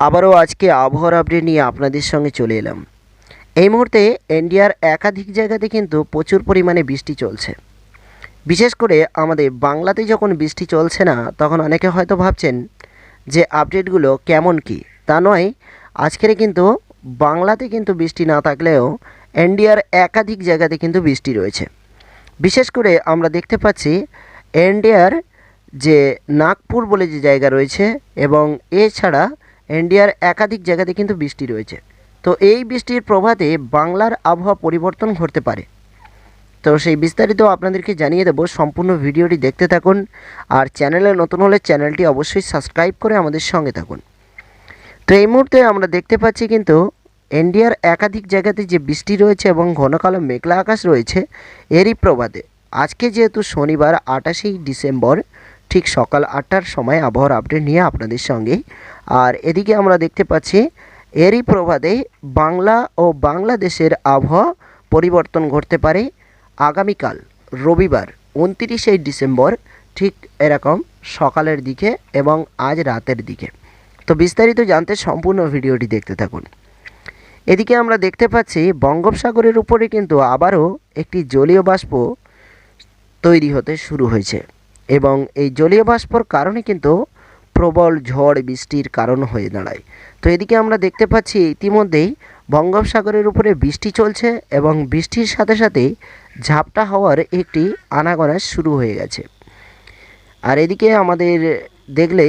আবারও আজকে আবহাওয়ার আপডেট নিয়ে আপনাদের সঙ্গে চলে এলাম। এই মুহূর্তে ইন্ডিয়ার একাধিক জায়গাতে কিন্তু প্রচুর পরিমাণে বৃষ্টি চলছে। বিশেষ করে আমাদের বাংলাতে যখন বৃষ্টি চলছে না, তখন অনেকে হয়তো ভাবছেন যে আপডেটগুলো কেমন কি? তা নয়, আজকের কিন্তু বাংলাতে কিন্তু বৃষ্টি না থাকলেও ইন্ডিয়ার একাধিক জায়গাতে কিন্তু বৃষ্টি রয়েছে। বিশেষ করে আমরা দেখতে পাচ্ছি ইন্ডিয়ার যে নাগপুর বলে যে জায়গা রয়েছে এবং এছাড়া ইন্ডিয়ার একাধিক জায়গাতে কিন্তু বৃষ্টি রয়েছে। তো এই বৃষ্টির প্রভাতে বাংলার আবহাওয়া পরিবর্তন ঘটতে পারে। তো সেই বিস্তারিত আপনাদেরকে জানিয়ে দেবো। সম্পূর্ণ ভিডিওটি দেখতে থাকুন আর চ্যানেলে নতুন হলে চ্যানেলটি অবশ্যই সাবস্ক্রাইব করে আমাদের সঙ্গে থাকুন। তো এই মুহূর্তে আমরা দেখতে পাচ্ছি কিন্তু ইন্ডিয়ার একাধিক জায়গাতে যে বৃষ্টি রয়েছে এবং ঘনকালো মেঘলা আকাশ রয়েছে, এরই প্রভাতে। আজকে যেহেতু শনিবার আটাশেই ডিসেম্বর ঠিক সকাল আটটার সময় আবহাওয়ার আপডেট নিয়ে আপনাদের সঙ্গে আর এদিকে আমরা দেখতে পাচ্ছি, এরই প্রভাতে বাংলা ও বাংলাদেশের আবহাওয়া পরিবর্তন ঘটতে পারে আগামীকাল, রবিবার, উনতিরিশে ডিসেম্বর, ঠিক এরকম সকালের দিকে এবং আজ রাতের দিকে। তো বিস্তারিত জানতে সম্পূর্ণ ভিডিওটি দেখতে থাকুন। এদিকে আমরা দেখতে পাচ্ছি, বঙ্গোপসাগরের উপরে কিন্তু আবারও একটি জলীয় বাষ্প তৈরি হতে শুরু হয়েছে। এবং এই জলীয় বাষ্পর কারণে কিন্তু প্রবল ঝড় বৃষ্টির কারণ হয়ে দাঁড়ায়। তো এদিকে আমরা দেখতে পাচ্ছি ইতিমধ্যেই বঙ্গোপসাগরের উপরে বৃষ্টি চলছে এবং বৃষ্টির সাথে সাথে ঝাপটা হওয়ার একটি আনাগোনা শুরু হয়ে গেছে। আর এদিকে আমাদের দেখলে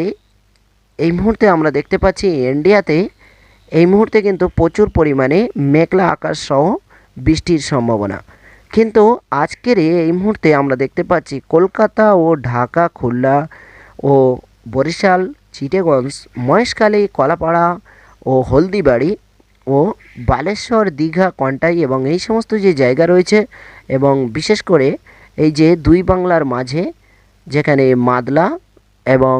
এই মুহূর্তে আমরা দেখতে পাচ্ছি ইন্ডিয়াতে এই মুহূর্তে কিন্তু প্রচুর পরিমাণে মেঘলা আকাশ সহ বৃষ্টির সম্ভাবনা। কিন্তু আজকের এই মুহূর্তে আমরা দেখতে পাচ্ছি কলকাতা ও ঢাকা, খুলনা ও বরিশাল চিটেগঞ্জ মহেশখালী, কলাপাড়া ও হলদিবাড়ি ও বালেশ্বর, দীঘা, কন্টাই এবং এই সমস্ত যে জায়গা রয়েছে এবং বিশেষ করে এই যে দুই বাংলার মাঝে যেখানে মাদলা এবং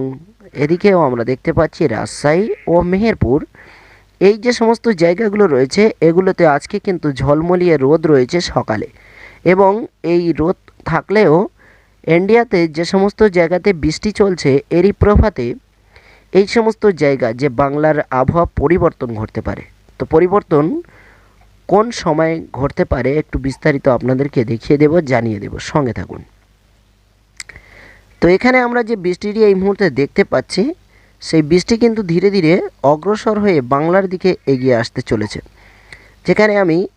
এদিকেও আমরা দেখতে পাচ্ছি রাজশাহী ও মেহেরপুর, এই যে সমস্ত জায়গাগুলো রয়েছে এগুলোতে আজকে কিন্তু ঝলমলিয়ে রোদ রয়েছে সকালে। এবং এই রোদ থাকলেও ইন্ডিয়াতে যে সমস্ত জায়গাতে বৃষ্টি চলছে, এরই প্রভাতে এই সমস্ত জায়গা যে বাংলার আবহাওয়া পরিবর্তন ঘটতে পারে। তো পরিবর্তন কোন সময় ঘটতে পারে একটু বিস্তারিত আপনাদেরকে দেখিয়ে দেব, জানিয়ে দেব। সঙ্গে থাকুন। তো এখানে আমরা যে বৃষ্টিটি এই মুহূর্তে দেখতে পাচ্ছি, সেই বৃষ্টি কিন্তু ধীরে ধীরে অগ্রসর হয়ে বাংলার দিকে এগিয়ে আসতে চলেছে। যেখানে আমি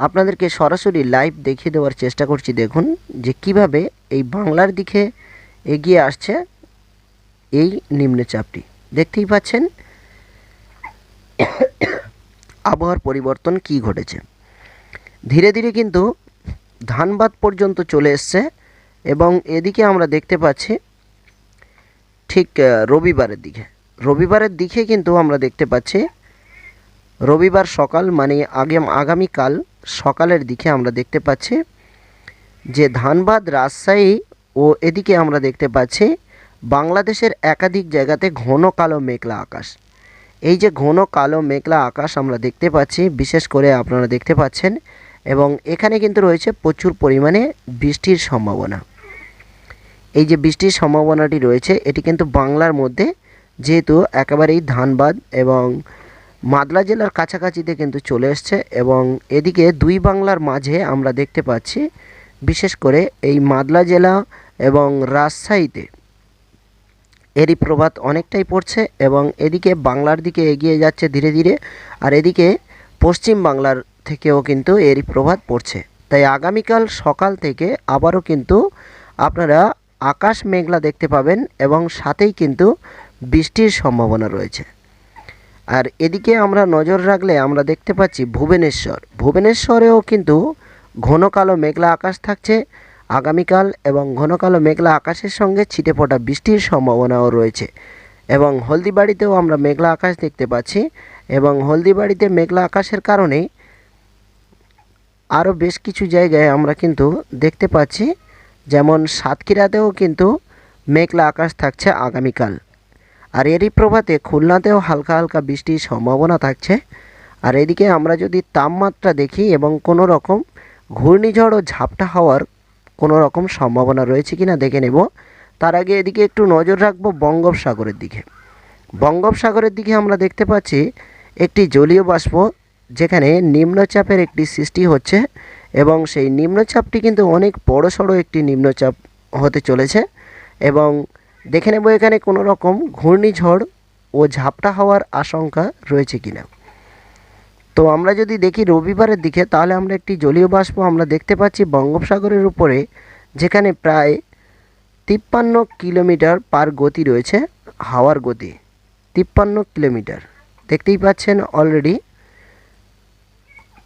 আপনাদেরকে সরাসরি লাইভ দেখিয়ে দেওয়ার চেষ্টা করছি দেখুন যে কীভাবে এই বাংলার দিকে এগিয়ে আসছে এই নিম্নচাপটি দেখতেই পাচ্ছেন আবহাওয়ার পরিবর্তন কি ঘটেছে। ধীরে ধীরে কিন্তু ধানবাদ পর্যন্ত চলে এসছে এবং এদিকে আমরা দেখতে পাচ্ছি ঠিক রবিবারের দিকে। রবিবারের দিকে কিন্তু আমরা দেখতে পাচ্ছি রবিবার সকাল মানে আগে আগামীকাল সকালের দিকে আমরা দেখতে পাচ্ছি যে ধানবাদ, রাজশাহী ও এদিকে আমরা দেখতে পাচ্ছি বাংলাদেশের একাধিক জায়গাতে ঘন কালো মেঘলা আকাশ। এই যে ঘন কালো মেঘলা আকাশ আমরা দেখতে পাচ্ছি, বিশেষ করে আপনারা দেখতে পাচ্ছেন এবং এখানে কিন্তু রয়েছে প্রচুর পরিমাণে বৃষ্টির সম্ভাবনা। এই যে বৃষ্টির সম্ভাবনাটি রয়েছে, এটি কিন্তু বাংলার মধ্যে যেহেতু একেবারেই ধানবাদ এবং মাদলা জেলার কাছাকাছিতে কিন্তু চলে এসছে এবং এদিকে দুই বাংলার মাঝে আমরা দেখতে পাচ্ছি, বিশেষ করে এই মাদলা জেলা এবং রাজশাহীতে। এরই প্রভাত অনেকটাই পড়ছে এবং এদিকে বাংলার দিকে এগিয়ে যাচ্ছে ধীরে ধীরে আর এদিকে পশ্চিম বাংলার থেকেও কিন্তু এরই প্রভাত পড়ছে। তাই আগামীকাল সকাল থেকে আবারও কিন্তু আপনারা আকাশ মেঘলা দেখতে পাবেন এবং সাথেই কিন্তু বৃষ্টির সম্ভাবনা রয়েছে। আর এদিকে আমরা নজর রাখলে আমরা দেখতে পাচ্ছি ভুবনেশ্বর। ভুবনেশ্বরেও কিন্তু ঘন কালো মেঘলা আকাশ থাকছে। আগামীকাল এবং ঘন কালো মেঘলা আকাশের সঙ্গে ছিটে ফোটা বৃষ্টির সম্ভাবনাও রয়েছে। এবং হলদিবাড়িতেও আমরা মেঘলা আকাশ দেখতে পাচ্ছি এবং হলদিবাড়িতে মেঘলা আকাশের কারণে আরও বেশ কিছু জায়গায় আমরা কিন্তু দেখতে পাচ্ছি। যেমন সাতক্ষীরাতেও কিন্তু মেঘলা আকাশ থাকছে আগামীকাল। আর এরই প্রভাতে খুলনাতেও হালকা হালকা বৃষ্টির সম্ভাবনা থাকছে। আর এদিকে আমরা যদি তাপমাত্রা দেখি এবং কোনো রকম ঘূর্ণিঝড় ও ঝাপটা হওয়ার কোনো রকম সম্ভাবনা রয়েছে কি না দেখে নেব। তার আগে এদিকে একটু নজর রাখব বঙ্গোপসাগরের দিকে। বঙ্গোপসাগরের দিকে আমরা দেখতে পাচ্ছি একটি জলীয় বাষ্প, যেখানে নিম্নচাপের একটি সৃষ্টি হচ্ছে এবং সেই নিম্নচাপটি কিন্তু অনেক বড় সড়ো একটি নিম্নচাপ হতে চলেছে এবং দেখে নেব এখানে কোনো রকম ঘূর্ণিঝড় ও ঝাপটা হওয়ার আশঙ্কা রয়েছে কিনা। তো আমরা যদি দেখি রবিবারের দিকে, তাহলে আমরা একটি জলীয় বাষ্প আমরা দেখতে পাচ্ছি বঙ্গোপসাগরের উপরে, যেখানে প্রায় তিপ্পান্ন কিলোমিটার পার গতি রয়েছে, হাওয়ার গতি। তিপ্পান্ন কিলোমিটার। দেখতেই পাচ্ছেন অলরেডি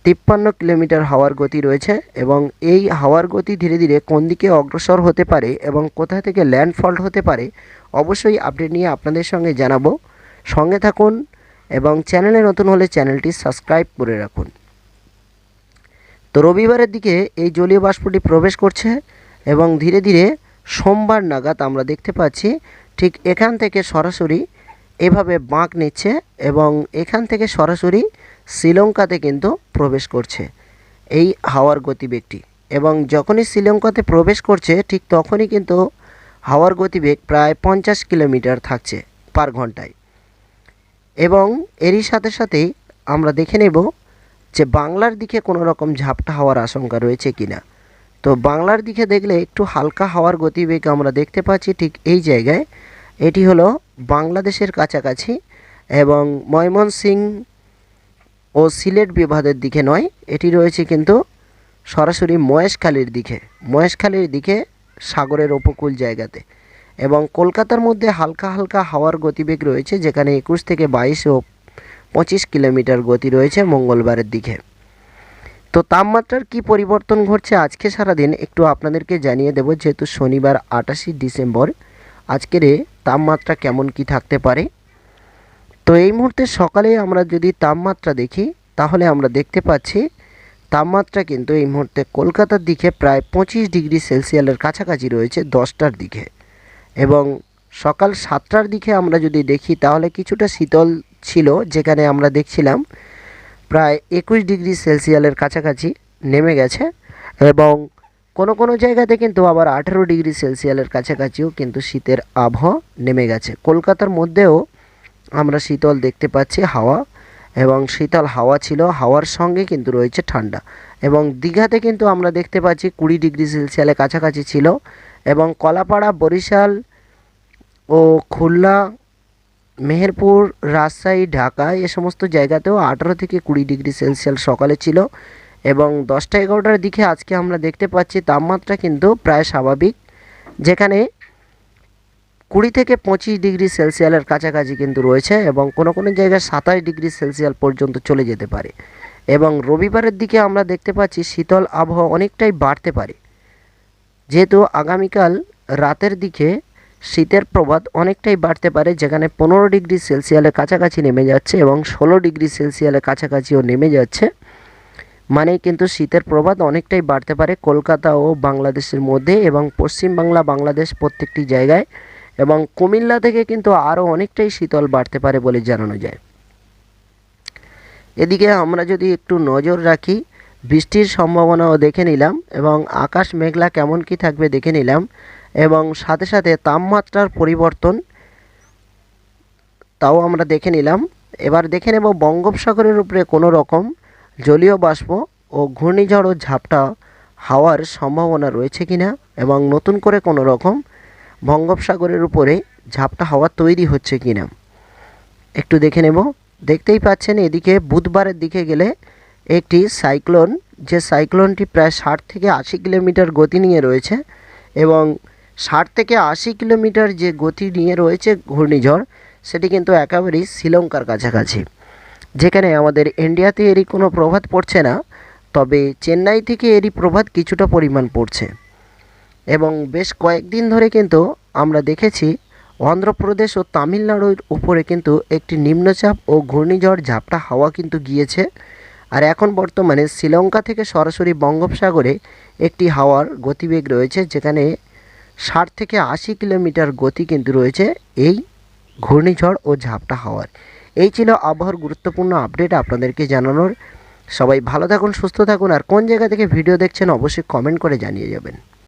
তিপ্পান্ন কিলোমিটার হাওয়ার গতি রয়েছে এবং এই হাওয়ার গতি ধীরে ধীরে কোন দিকে অগ্রসর হতে পারে এবং কোথা থেকে ল্যান্ডফল হতে পারে অবশ্যই আপডেট নিয়ে আপনাদের সঙ্গে জানাব। সঙ্গে থাকুন এবং চ্যানেলে নতুন হলে চ্যানেলটি সাবস্ক্রাইব করে রাখুন। তো রবিবারের দিকে এই জলীয় বাষ্পটি প্রবেশ করছে এবং ধীরে ধীরে সোমবার নাগাদ আমরা দেখতে পাচ্ছি ঠিক এখান থেকে সরাসরি এভাবে বাঁক নিচ্ছে এবং এখান থেকে সরাসরি শ্রীলঙ্কাতে কিন্তু প্রবেশ করছে এই হাওয়ার গতিবেগটি। এবং যখনই শ্রীলঙ্কাতে প্রবেশ করছে, ঠিক তখনই কিন্তু হাওয়ার গতিবেগ প্রায় পঞ্চাশ কিলোমিটার থাকছে পার ঘন্টায়। এবং এরই সাথে সাথেই আমরা দেখে নেব যে বাংলার দিকে কোনো রকম ঝাপটা হওয়ার আশঙ্কা রয়েছে কি না তো বাংলার দিকে দেখলে একটু হালকা হাওয়ার গতিবেগ আমরা দেখতে পাচ্ছি ঠিক এই জায়গায়। এটি হলো বাংলাদেশের কাছাকাছি এবং ময়মনসিং ও সিলেট বিভাগের দিকে নয়, এটি রয়েছে কিন্তু সরাসরি মহেশখালীর দিকে। মহেশখালীর দিকে সাগরের উপকূল জায়গাতে এবং কলকাতার মধ্যে হালকা হালকা হাওয়ার গতিবেগ রয়েছে, যেখানে একুশ থেকে বাইশ ও পঁচিশ কিলোমিটার গতি রয়েছে মঙ্গলবারের দিকে। তো তাপমাত্রার কি পরিবর্তন ঘটছে আজকে সারাদিন, একটু আপনাদেরকে জানিয়ে দেব, যেহেতু শনিবার আটাশি ডিসেম্বর। আজকের তাপমাত্রা কেমন কি থাকতে পারে? তো এই মুহূর্তে সকালে আমরা যদি তাপমাত্রা দেখি, তাহলে আমরা দেখতে পাচ্ছি তাপমাত্রা কিন্তু এই মুহূর্তে কলকাতার দিকে প্রায় পঁচিশ ডিগ্রি সেলসিয়ালের কাছাকাছি রয়েছে দশটার দিকে। এবং সকাল সাতটার দিকে আমরা যদি দেখি, তাহলে কিছুটা শীতল ছিল, যেখানে আমরা দেখছিলাম প্রায় একুশ ডিগ্রি সেলসিয়ালের কাছাকাছি নেমে গেছে। এবং কোনো কোনো জায়গাতে কিন্তু আবার আঠেরো ডিগ্রি সেলসিয়ালের কাছাকাছিও কিন্তু শীতের আবহাওয়া নেমে গেছে। কলকাতার মধ্যেও আমরা শীতল দেখতে পাচ্ছি হাওয়া এবং শীতল হাওয়া ছিল, হাওয়ার সঙ্গে কিন্তু রয়েছে ঠান্ডা এবং দীঘাতে কিন্তু আমরা দেখতে পাচ্ছি কুড়ি ডিগ্রি সেলসিয়ালের কাছাকাছি ছিল এবং কলাপাড়া, বরিশাল ও খুলনা, মেহেরপুর, রাজশাহী, ঢাকা এ সমস্ত জায়গাতেও আঠারো থেকে কুড়ি ডিগ্রি সেলসিয়াস সকালে ছিল এবং দশটা এগারোটার দিকে আজকে আমরা দেখতে পাচ্ছি তাপমাত্রা কিন্তু প্রায় স্বাভাবিক, যেখানে কুড়ি থেকে পঁচিশ ডিগ্রি সেলসিয়ালের কাছাকাছি কিন্তু রয়েছে এবং কোনো কোনো জায়গায় সাতাশ ডিগ্রি সেলসিয়াল পর্যন্ত চলে যেতে পারে। এবং রবিবারের দিকে আমরা দেখতে পাচ্ছি শীতল আবহাওয়া অনেকটাই বাড়তে পারে। যেহেতু আগামীকাল রাতের দিকে শীতের প্রভাব অনেকটাই বাড়তে পারে, যেখানে পনেরো ডিগ্রি সেলসিয়ালের কাছাকাছি নেমে যাচ্ছে এবং ষোলো ডিগ্রি সেলসিয়ালের কাছাকাছিও নেমে যাচ্ছে। মানে কিন্তু শীতের প্রভাব অনেকটাই বাড়তে পারে। কলকাতা ও বাংলাদেশের মধ্যে এবং পশ্চিম বাংলা বাংলাদেশ প্রত্যেকটি জায়গায় এবং কুমিল্লা থেকে কিন্তু আরও অনেকটাই শীতল বাড়তে পারে বলে জানানো যায়। এদিকে আমরা যদি একটু নজর রাখি, বৃষ্টির সম্ভাবনাও দেখে নিলাম এবং আকাশ মেঘলা কেমন কি থাকবে দেখে নিলাম এবং সাথে সাথে তাপমাত্রার পরিবর্তন তাও আমরা দেখে নিলাম। এবার দেখে নেব বঙ্গোপসাগরের উপরে কোনো রকম জলীয় বাষ্প ও ঘূর্ণিঝড় ও ঝাপটা হাওয়ার সম্ভাবনা রয়েছে কিনা এবং নতুন করে কোনো রকম বঙ্গোপসাগরের উপরে ঝাপটা হাওয়া তৈরি হচ্ছে কিনা? একটু দেখে নেব। দেখতেই পাচ্ছেন এদিকে বুধবারের দিকে গেলে একটি সাইক্লোন, যে সাইক্লোনটি প্রায় ষাট থেকে আশি কিলোমিটার গতি নিয়ে রয়েছে এবং ষাট থেকে আশি কিলোমিটার যে গতি নিয়ে রয়েছে ঘূর্ণিঝড়, সেটি কিন্তু একেবারেই শ্রীলঙ্কার কাছাকাছি। যেখানে আমাদের ইন্ডিয়াতে এরই কোনো প্রভাব পড়ছে না, তবে চেন্নাই থেকে এরই প্রভাব কিছুটা পরিমাণ পড়ছে। এবং বেশ কয়েকদিন ধরে কিন্তু আমরা দেখেছি অন্ধ্রপ্রদেশ ও তামিলনাড়ুর উপরে কিন্তু একটি নিম্নচাপ ও ঘূর্ণিঝড় ঝাপটা হাওয়া কিন্তু গিয়েছে। আর এখন বর্তমানে শ্রীলঙ্কা থেকে সরাসরি বঙ্গোপসাগরে একটি হাওয়ার গতিবেগ রয়েছে, যেখানে ষাট থেকে আশি কিলোমিটার গতি কিন্তু রয়েছে এই ঘূর্ণিঝড় ও ঝাপটা হাওয়ার। এই ছিল আবহাওয়ার গুরুত্বপূর্ণ আপডেট আপনাদেরকে জানানোর। সবাই ভালো থাকুন, সুস্থ থাকুন, আর কোন জায়গা থেকে ভিডিও দেখছেন অবশ্যই কমেন্ট করে জানিয়ে যাবেন।